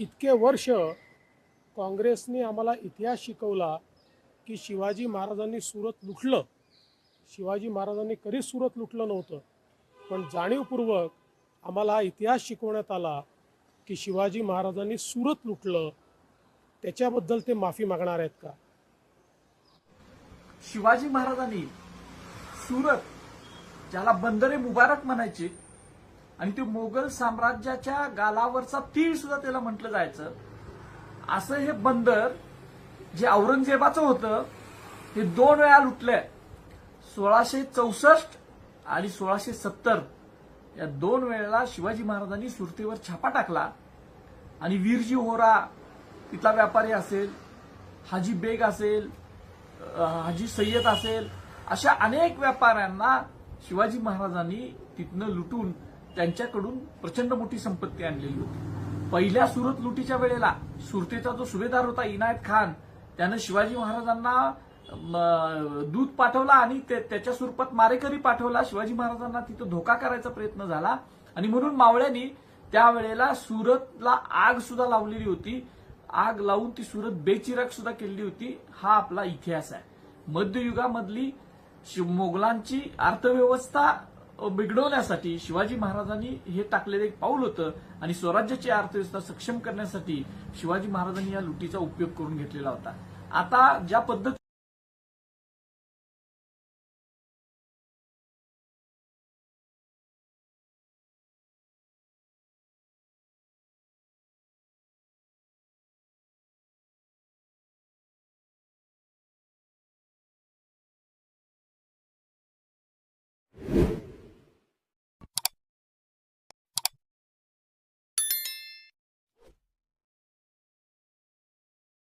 इतके वर्ष काँग्रेसने आम्हाला इतिहास शिकवला की शिवाजी महाराजांनी सुरत लुटलं. शिवाजी महाराजांनी कधीच सुरत लुटलं नव्हतं. पण जाणीवपूर्वक आम्हाला हा इतिहास शिकवण्यात आला की शिवाजी महाराजांनी सुरत लुटलं. त्याच्याबद्दल ते माफी मागणार आहेत का? शिवाजी महाराजांनी सुरत ज्याला बंदरे मुबारक म्हणायचे आणि ते मोगल साम्राज्याच्या गालावरचा तीळ सुद्धा त्याला म्हटलं जायचं. असं हे बंदर जे औरंगजेबाचं होतं हे दोन वेळा लुटलंय. सोळाशे चौसष्ट आणि सोळाशे सत्तर या दोन वेळेला शिवाजी महाराजांनी सुरतेवर छापा टाकला. आणि वीरजी होरा तिथला व्यापारी असेल हाजी बेग असेल हाजी सय्यद असेल अशा अनेक व्यापाऱ्यांना शिवाजी महाराजांनी तिथनं लुटून त्यांच्याकडून प्रचंड मोठी संपत्ती आणलेली होती. पहिल्या सुरत लुटीच्या वेळेला सुरतेचा जो सुभेदार होता इनायत खान त्यानं शिवाजी महाराजांना दूध पाठवला आणि ते- त्याच्या स्वरूपात मारेकरी पाठवला. शिवाजी महाराजांना तिथं धोका करायचा प्रयत्न झाला. आणि म्हणून मावळ्यांनी त्यावेळेला सुरतला आग सुद्धा लावलेली होती. आग लावून ती सुरत बेचिराग सुद्धा केलेली होती. हा आपला इतिहास आहे. मध्ययुगामधली शि- मोगलांची अर्थव्यवस्था बिघडवण्यासाठी शिवाजी महाराजांनी हे टाकलेलं एक पाऊल होतं आणि स्वराज्याची अर्थव्यवस्था सक्षम करण्यासाठी शिवाजी महाराजांनी या लुटीचा उपयोग करून घेतलेला होता. आता ज्या पद्धती